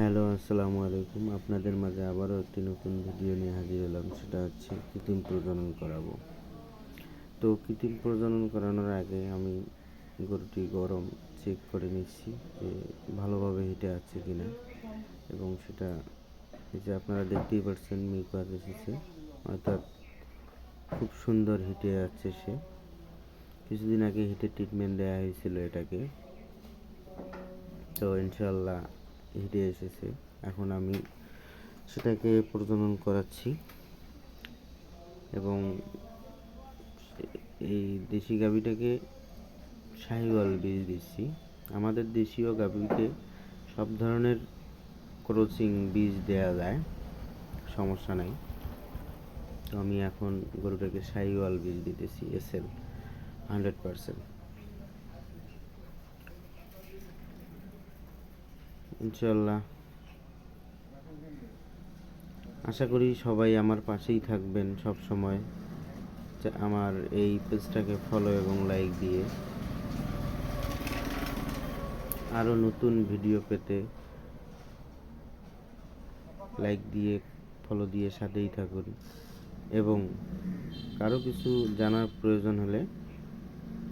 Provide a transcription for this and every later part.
Hello, আসসালামু আলাইকুম। আপনাদের মাঝে আবারও একটি নতুন ভিডিও নিয়ে হাজির হলাম। সেটা হচ্ছে কৃত্রিম প্রজনন করাবো। তো কৃত্রিম প্রজনন করানোর আগে আমি গরুটি গরম চেক করে নিচ্ছি যে ভালোভাবে হিটে আছে কি না এবং সেটা যে আপনারা দেখতেই পাচ্ছেন মিকাজ এসেছে। অর্থাৎ খুব সুন্দর হিটে আছে সে। কিছুদিন আগে হিটে ট্রিটমেন্ট দেওয়া হয়েছিল এটাকে। তো ইনশাল্লাহ হিটে এসেছে। এখন আমি সেটাকে প্রজনন করাচ্ছি। এবং এই দেশি গাভীটাকে শাহিওয়াল বীজ দিচ্ছি। আমাদের দেশীয় গাভীকে সব ধরনের ক্রোচিং বীজ দেওয়া যায়, সমস্যা নাই। তো আমি এখন গরুটাকে শাহিওয়াল বীজ দিতেছি এসএল হান্ড্রেড পারসেন্ট ইনশাল্লাহ আশা করি সবাই আমার পাশেই থাকবেন সব সময় আমার এই পেজটাকে ফলো এবং লাইক দিয়ে। আরও নতুন ভিডিও পেতে লাইক দিয়ে ফলো দিয়ে সাথেই থাকুন। এবং কারও কিছু জানার প্রয়োজন হলে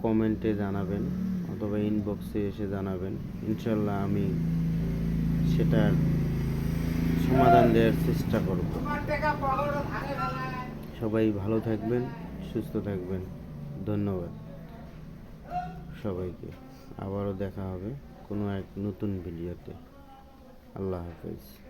কমেন্টে জানাবেন অথবা ইনবক্সে এসে জানাবেন। ইনশাল্লাহ আমি সেটার সমাধান দেওয়ার চেষ্টা করব। সবাই ভালো থাকবেন, সুস্থ থাকবেন। ধন্যবাদ সবাইকে। আবারও দেখা হবে কোনো এক নতুন ভিডিওতে। আল্লাহ হাফেজ।